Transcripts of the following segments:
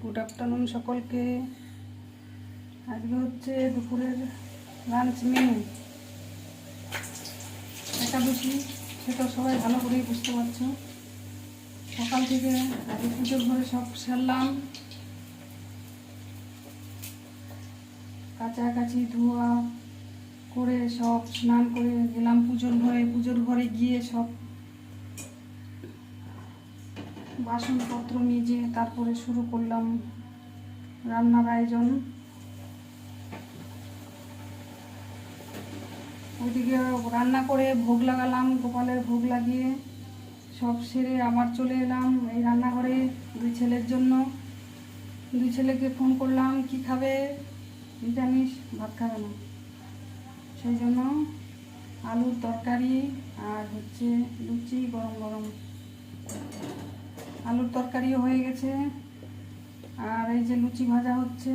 Good afternoon সকলকে। আজকে হচ্ছে দুপুরের লাঞ্চ মেনু একাদশী, সেটা সবাই ভালো করেই বুঝতে পারছ। সকাল থেকে আগে পুজোর ঘরে সব সারলাম। কাছাকাছি ধোয়া করে সব স্নান করে গেলাম পুজোর ঘরে। পুজোর ঘরে গিয়ে সব বাসনপত্র মেজে তারপরে শুরু করলাম রান্নার আয়োজন। ওইদিকে রান্না করে ভোগ লাগালাম, গোপালের ভোগ লাগিয়ে সব সেরে আবার চলে এলাম এই রান্নাঘরে দুই ছেলের জন্য। দুই ছেলেকে ফোন করলাম, কি খাবে? নিরামিষ ভাত খাবে না। সেই জন্য আলুর তরকারি আর হচ্ছে লুচি গরম গরম। আলুর তরকারিও হয়ে গেছে। আর এই যে লুচি ভাজা হচ্ছে।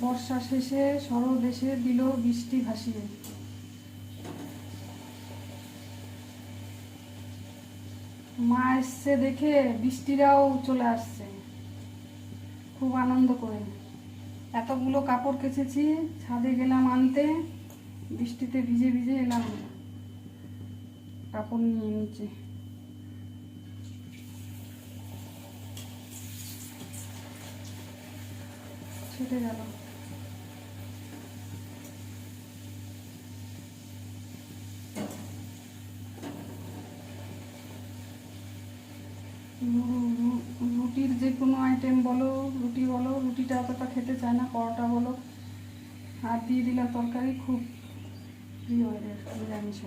বর্ষা শেষে শরৎ এসে দিল বৃষ্টি ভাসিয়ে। মা এসছে দেখে বৃষ্টিরাও চলে আসছে। খুব আনন্দ করে। এতগুলো কাপড় কেচেছি, ছাদে গেলাম আনতে। বৃষ্টিতে ভিজে ভিজে এলাম। কাপড় নিয়ে নিচে। ছেটে গেল। রুটির যে কোনো আইটেম বলো, রুটি বলো, রুটিটা অতটা খেতে চায় না, পরোটা বলো। আর দিয়ে দিলাম তরকারি, খুব 对，有点有点没吃。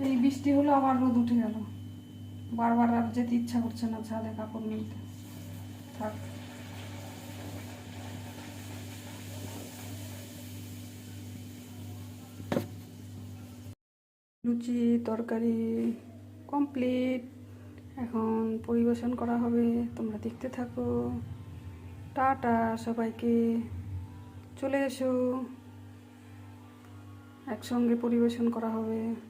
এই বৃষ্টি হলো, আবার রোদ উঠে গেল। বারবার আর যেতে ইচ্ছা করছে না ছাদে কাপড় নিতে থাক। লুচি, তরকারি কমপ্লিট এখন পরিবেশন করা হবে। তোমরা দেখতে থাকো। টাটা সবাইকে। চলে এসো। একসঙ্গে পরিবেশন করা হবে।